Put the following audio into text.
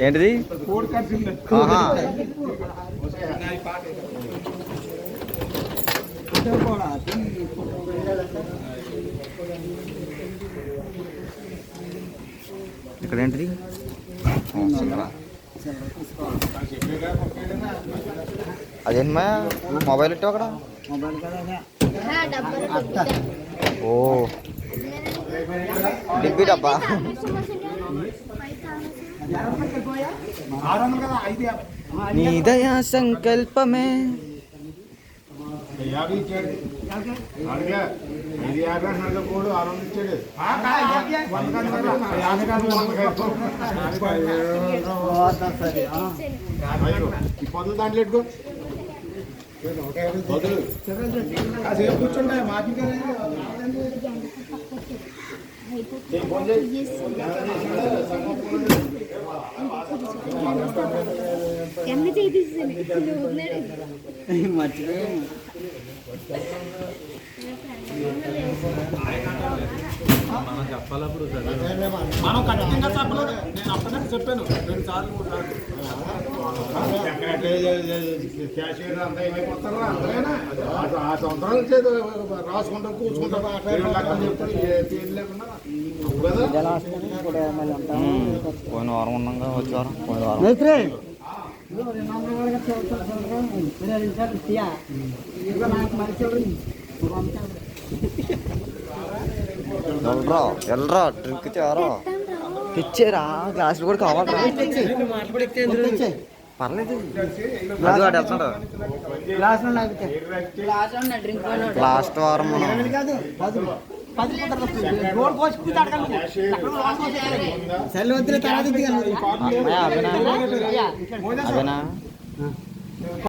ఏంటిది కోడి కలిసింది ఆహా ఇక్కడ ఏంటిది ఆ, సిల్వరా. అదేంటమ్మా మొబైల్ ఇట్టు అక్కడ ఓ డిబ్బి డబ్బా ఆరు వందలు కదా ఐదు యాభై నీ దయా సంకల్పమే యాభై ఇచ్చాడు అడిగా ఐదు యాభై అంటున్నాడు కోడు ఆరు వందలు ఇచ్చాడు ఆ, కాదు, యాభై, వంద కాదు కదా, యాభై కాదు, వంద కాదు. అయ్యో, ఈ పొద్దులు దాంట్లో పెట్టుకో పొద్దులు కాసేపు కూర్చుంటే మాకి కదా ఎన్న చేయించాను మనం ఖచ్చితంగా చెప్పలేదు నేను అప్పటికే చెప్పాను రెండు సార్లు మూడు సార్లు ఆ- సంవత్సరాలు రాసుకుంటాం కూర్చుకుంటాం పోయిన వారం. ఉన్నాగా వచ్చే వారం పోయిన వారం వెళ్ళరా వెళ్ళరా డ్రింక్ చేరా తెచ్చారా గ్లాసులు కూడా కావాలరా. పర్లేదు. లాస్ట్ వారం మనం అమ్మాయి అభినా అభినా